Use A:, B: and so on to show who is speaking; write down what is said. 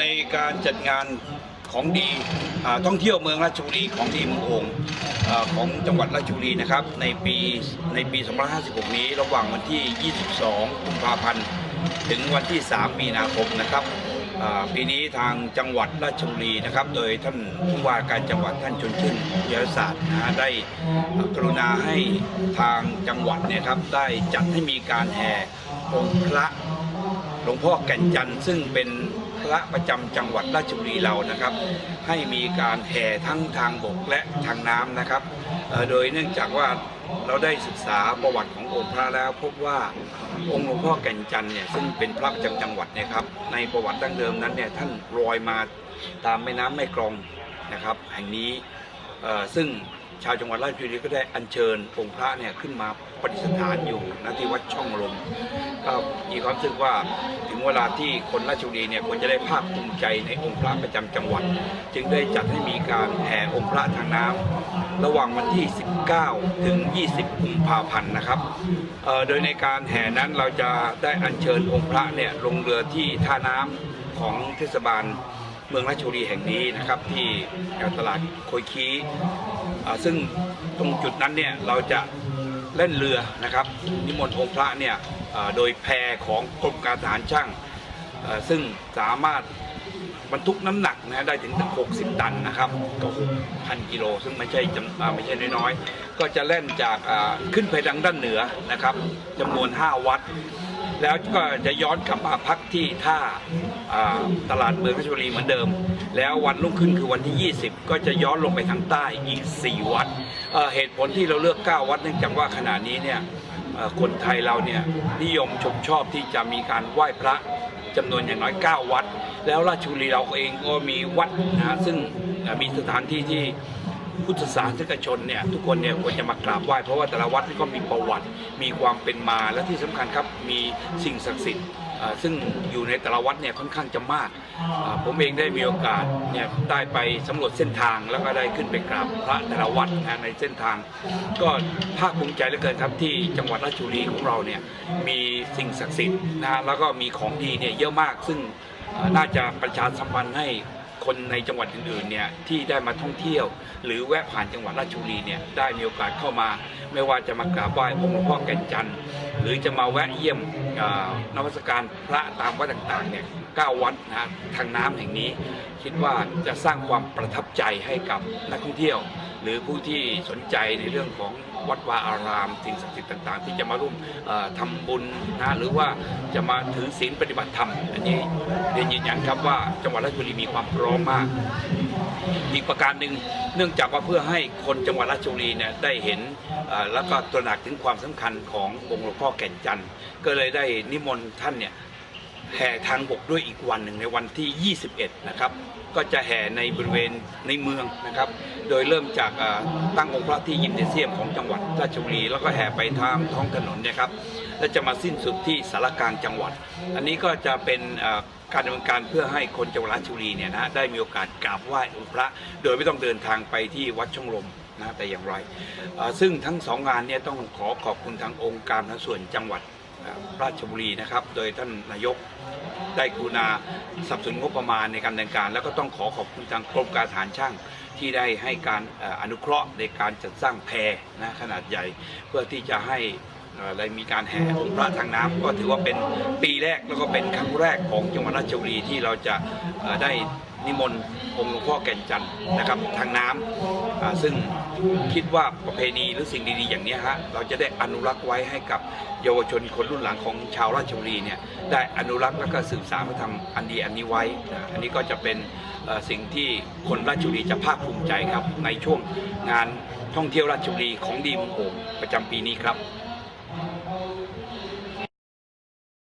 A: ในการจัดงานของดีท่องเที่ยวเมืองราชบุรีของดีเมืององของจังหวัดราชบุรีนะครับในปีในปี 2556 นี้ระหว่างวันที่ 22 กุมภาพันธ์ ถึงวันที่ 3 มีนาคมนะครับปีนี้ทางจังหวัดราชบุรีนะครับ โดยท่านผู้ว่าการจังหวัดท่านชนชื่นยศาสตร์นะฮะได้กรุณาให้ทางจังหวัดเนี่ยครับได้จัดให้มีการแห่องค์พระหลวงพ่อแก่นจันทร์ซึ่งเป็น ระประจำจังหวัดราชบุรีเรานะครับ ให้มีการแห่ทั้งทางบกและทางน้ำนะครับโดยเนื่องจากว่าเราได้ศึกษาประวัติขององค์พระแล้วพบว่าองค์หลวงพ่อแก่นจันทร์เนี่ยซึ่งเป็นพระประจำจังหวัดเนี่ยครับในประวัติดั้งเดิมนั้นเนี่ยท่านลอยมาตามแม่น้ำแม่กลองนะครับ แห่งนี้ซึ่ง ชาวจังหวัดราชบุรีก็ได้อัญเชิญองค์พระเนี่ยขึ้นมาประดิษฐานอยู่ณที่วัดช่องลมก็มีความรู้สึกว่าถึงเวลาที่คนราชบุรีเนี่ยควรจะได้ภาคภูมิใจในองค์พระประจำจังหวัด จึงได้จัดให้มีการแห่องค์พระทางน้ำระหว่างวันที่ 19 ถึง 20 กุมภาพันธ์นะครับโดยในการแห่นั้นเราจะได้อัญเชิญองค์พระเนี่ยลงเรือที่ท่าน้ำของเทศบาลเมืองราชบุรีแห่งนี้นะครับที่ตลาดโคยคี ซึ่งตรงจุดนั้นเนี่ยเราจะเล่นเรือนะครับ นิมนต์องค์พระเนี่ยโดยแพของกรมการทหารช่าง ซึ่งสามารถบรรทุกน้ำหนักนะได้ถึง 60 ตันนะครับก็6,000กิโล ซึ่งไม่ใช่จำอ่าไม่ใช่น้อยๆ ก็จะเล่นจากขึ้นไปทางด้านเหนือนะครับจำนวน 5 วัด แล้วก็จะย้อนกลับมาพักที่ท่าตลาดเมืองราชบุรีเหมือนเดิม แล้ววันรุ่งขึ้นคือวันที่ 20 ก็จะย้อนลงไปทางใต้อีก 4 วัดเเหตุผลที่เราเลือก 9 วัดเนื่องจากว่าขณะนี้เนี่ยคนไทยเราเนี่ยนิยมชมชอบที่จะมีการไหว้พระจำนวนอย่างน้อย 9 วัด แล้วราชบุรีเราเองก็มีวัดนะซึ่งมีสถานที่ที่ พุทธศาสนิกชนเนี่ยทุกคนเนี่ยควรจะมากราบไหว้เพราะว่าแต่ละวัดนี่ก็มีประวัติมีความเป็นมาและที่สำคัญครับมีสิ่งศักดิ์สิทธิ์ซึ่งอยู่ในแต่ละวัดเนี่ยค่อนข้างจะมาก ผมเองได้มีโอกาสเนี่ยได้ไปสำรวจเส้นทางแล้วก็ได้ขึ้นไปกราบพระแต่ละวัดนะในเส้นทาง ก็ภาคภูมิใจเหลือเกินครับที่จังหวัดราชบุรีของเราเนี่ยมีสิ่งศักดิ์สิทธิ์นะแล้วก็มีของดีเนี่ยเยอะมากซึ่งน่าจะประชาสัมพันธ์ให้ คนในจังหวัดอื่นๆเนี่ยที่ได้มาท่องเที่ยว หรือแวะผ่านจังหวัดราชบุรีเนี่ยได้มีโอกาสเข้ามา ไม่ว่าจะมากราบไหว้องค์หลวงพ่อแก่นจันทร์หรือจะมาแวะเยี่ยมนวัตการพระตามวัดต่างๆเนี่ย เก้าวัดนะทางน้ำแห่งนี้ คิดว่าจะสร้างความประทับใจให้กับนักท่องเที่ยว หรือผู้ที่สนใจในเรื่องของวัดวาอารามสิ่งศักดิ์สิทธิ์ต่างๆ ที่จะมาร่วมเอ่อทำบุญนะหรือว่าจะมาถือศีลปฏิบัติธรรมอันนี้เรียนยืนยันครับว่าจังหวัดราชบุรีมีความพร้อมมาก อีกประการหนึ่งเนื่องจากว่าเพื่อให้คนจังหวัดราชบุรีเนี่ยได้เห็นแล้วก็ตระหนักถึงความสำคัญขององค์หลวงพ่อแก่นจันทร์ก็เลยได้นิมนต์ท่านเนี่ย แห่ทางบกด้วยอีกวันหนึ่งในวันที่ 21 นะครับ ก็จะแห่ในบริเวณในเมืองนะครับ โดยเริ่มจากตั้งองค์พระที่ยิมเนเซียมของจังหวัดราชบุรี แล้วก็แห่ไปทางท้องถนนนะครับ และจะมาสิ้นสุดที่สารกลางจังหวัด อันนี้ก็จะเป็นการดำเนินการเพื่อให้คนจังหวัดราชบุรีเนี่ยนะได้มีโอกาสกราบไหว้องค์พระ โดยไม่ต้องเดินทางไปที่วัดช่องลมนะแต่อย่างไร ซึ่งทั้งสองงานเนี่ยต้องขอขอบคุณทางองค์การบริหารส่วนจังหวัด ราชบุรีนะครับ โดยท่านนายกได้กรุณาสนับสนุนงบประมาณในการดำเนินการ แล้วก็ต้องขอขอบคุณทางกรมการทหารช่างที่ได้ให้การอนุเคราะห์ในการจัดสร้างแพนะขนาดใหญ่เพื่อที่จะให้อ่อได้มีการแห่องค์พระทางน้ำก็ถือว่าเป็นปีแรกแล้วก็เป็นครั้งแรกของจังหวัดราชบุรีที่เราจะได้ นิมนต์องค์หลวงพ่อแก่นจันทร์นะครับทางน้ำอ่าซึ่งคิดว่าประเพณีหรือสิ่งดีๆ อย่างนี้ฮะเราจะได้อนุรักษ์ไว้ให้กับเยาวชนคนรุ่นหลังของชาวราชบุรีเนี่ยได้อนุรักษ์และก็สืบสานวัฒนธรรมอันดีอันนี้ไว้นะอันนี้ก็จะเป็นสิ่งที่คนราชบุรีจะภาคภูมิใจครับในช่วงงานท่องเที่ยวราชบุรีของดีมงโองประจำปีนี้ครับ